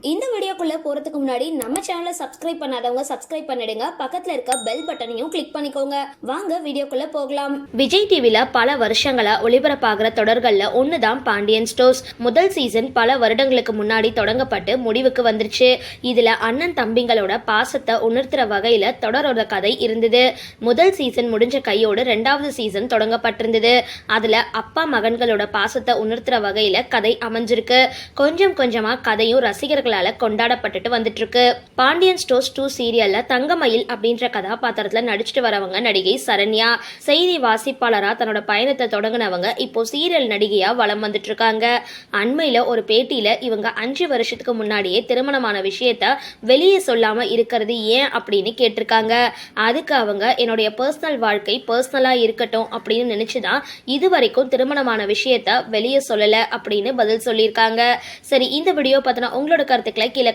இந்த வீடியோக்குள்ளே போகிறதுக்கு முன்னாடி நம்ம சேனலை சப்ஸ்கிரைப் பண்ணாதவங்க சப்ஸ்கிரைப் பண்ணிடுங்க. பக்கத்தில் இருக்க பெல் பட்டனையும் கிளிக் பண்ணிக்கோங்க. வாங்க வீடியோக்குள்ளே போகலாம். விஜய் டிவியில் பல வருஷங்களா ஒளிபரப்பாகிற தொடர்களில் ஒன்று தான் பாண்டியன் ஸ்டோர்ஸ் முதல் சீசன் பல வருடங்களுக்கு முன்னாடி தொடங்கப்பட்டு முடிவுக்கு வந்துருச்சு. இதில் அண்ணன் தம்பிங்களோட பாசத்தை உணர்த்துற வகையில் தொடரோட கதை இருந்தது. முதல் சீசன் முடிஞ்ச கையோடு ரெண்டாவது சீசன் தொடங்கப்பட்டிருந்தது. அதில் அப்பா மகன்களோட பாசத்தை உணர்த்துற வகையில் கதை அமைஞ்சிருக்கு. கொஞ்சம் கொஞ்சமாக கதையும் ரசிகர்களால் கொண்டாட கொண்டாடப்பட்டுட்டு வந்துட்டு இருக்கு பாண்டியன் ஸ்டோர்ஸ் டூ சீரியல்ல தங்கமயில் அப்படின்ற கதாபாத்திரத்துல நடிச்சிட்டு வரவங்க நடிகை சரண்யா. செய்தி வாசிப்பாளரா தன்னோட பயணத்தை தொடங்கினவங்க இப்போ சீரியல் நடிகையா வளம் வந்துட்டு இருக்காங்க அண்மையில ஒரு பேட்டியில இவங்க அஞ்சு வருஷத்துக்கு முன்னாடியே திருமணமான விஷயத்த வெளியே சொல்லாம இருக்கிறது ஏன் அப்படின்னு கேட்டிருக்காங்க. அதுக்கு அவங்க என்னுடைய பர்சனல் வாழ்க்கை பர்சனலா இருக்கட்டும் அப்படின்னு நினைச்சுதான் இது வரைக்கும் திருமணமான விஷயத்த வெளியே சொல்லல அப்படின்னு பதில் சொல்லியிருக்காங்க. சரி இந்த வீடியோ பார்த்தினா உங்களோட கருத்துக்களை கீழே